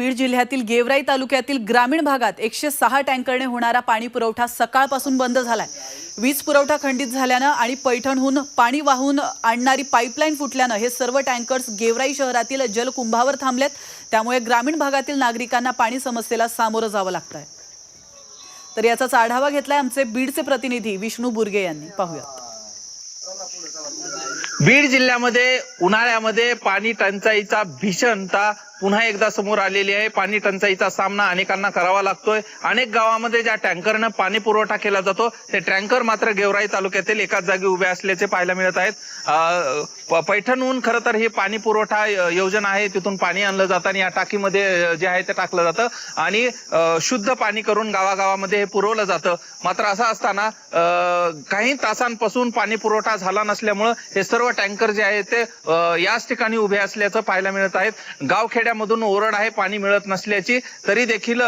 बीड जिल्ह्यातील गेवराई तालुक्यातील ग्रामीण भागात एकशे सहा टँकरने होणारा पाणी पुरवठा सकाळपासून बंद झालाय. वीज पुरवठा खंडित झाल्यानं आणि पैठणहून पाणी वाहून आणणारी पाईपलाईन फुटल्यानं हे सर्व टँकर्स गेवराई शहरातील जलकुंभावर थांबलेत. त्यामुळे ग्रामीण भागातील नागरिकांना पाणी समस्येला सामोरं जावं लागत आहे तर याचाच आढावा घेतलाय आमचे बीडचे प्रतिनिधी विष्णू बुर्गे यांनी. पाहूयात. बीड जिल्ह्यामध्ये उन्हाळ्यामध्ये पाणी टंचाईचा भीषणता पुन्हा एकदा समोर आलेली आहे. पाणी टंचाईचा सामना अनेकांना करावा लागतोय. अनेक गावामध्ये ज्या टँकरनं पाणी पुरवठा केला जातो ते टँकर मात्र गेवराई तालुक्यातील एकाच जागी उभे असल्याचे पाहायला मिळत आहेत. पैठणहून खरं तर ही पाणी पुरवठा योजना आहे. तिथून पाणी आणलं जातं आणि या टाकीमध्ये जे आहे ते टाकलं जातं. आणि शुद्ध पाणी करून गावागावामध्ये हे पुरवलं जातं. मात्र असं असताना अं, काही तासांपासून पाणी पुरवठा झाला नसल्यामुळं हे सर्व टँकर जे आहे ते याच ठिकाणी उभे असल्याचं पाहायला मिळत आहेत गावखेड्या गावखेड्यामधून ओरड आहे पाणी मिळत नसल्याची तरी देखील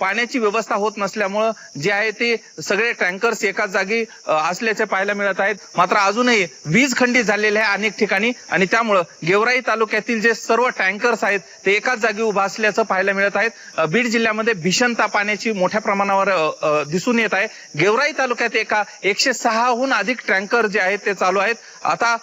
पाण्याची व्यवस्था होत नसल्यामुळं जे आहे ते सगळे टँकर्स एकाच जागी असल्याचे पाहायला मिळत आहेत. मात्र अजूनही वीज खंडित झालेले आहे अनेक ठिकाणी आणि त्यामुळं गेवराई तालुक्यातील जे सर्व टँकर्स आहेत ते एकाच जागी उभा असल्याचं पाहायला मिळत आहेत. बीड जिल्ह्यामध्ये भीषणता पाण्याची मोठ्या प्रमाणावर दिसून येत आहे. गेवराई तालुक्यात एका एकशे सहाहून अधिक टँकर जे आहेत ते चालू आहेत. आता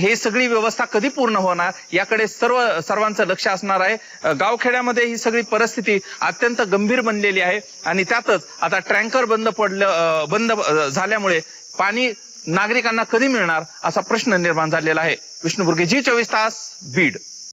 हे सगळी व्यवस्था कधी पूर्ण होणार याकडे सर्व सर्वांचं लक्ष असणार आहे. गावखेड्यामध्ये ही सगळी परिस्थिती अत्यंत गंभीर बनलेली आहे. आणि त्यातच आता टँकर बंद पडलं बंद झाल्यामुळे पाणी नागरिकांना कधी मिळणार असा प्रश्न निर्माण झालेला आहे. विष्णुबुर्गे जी चोवीस तास बीड.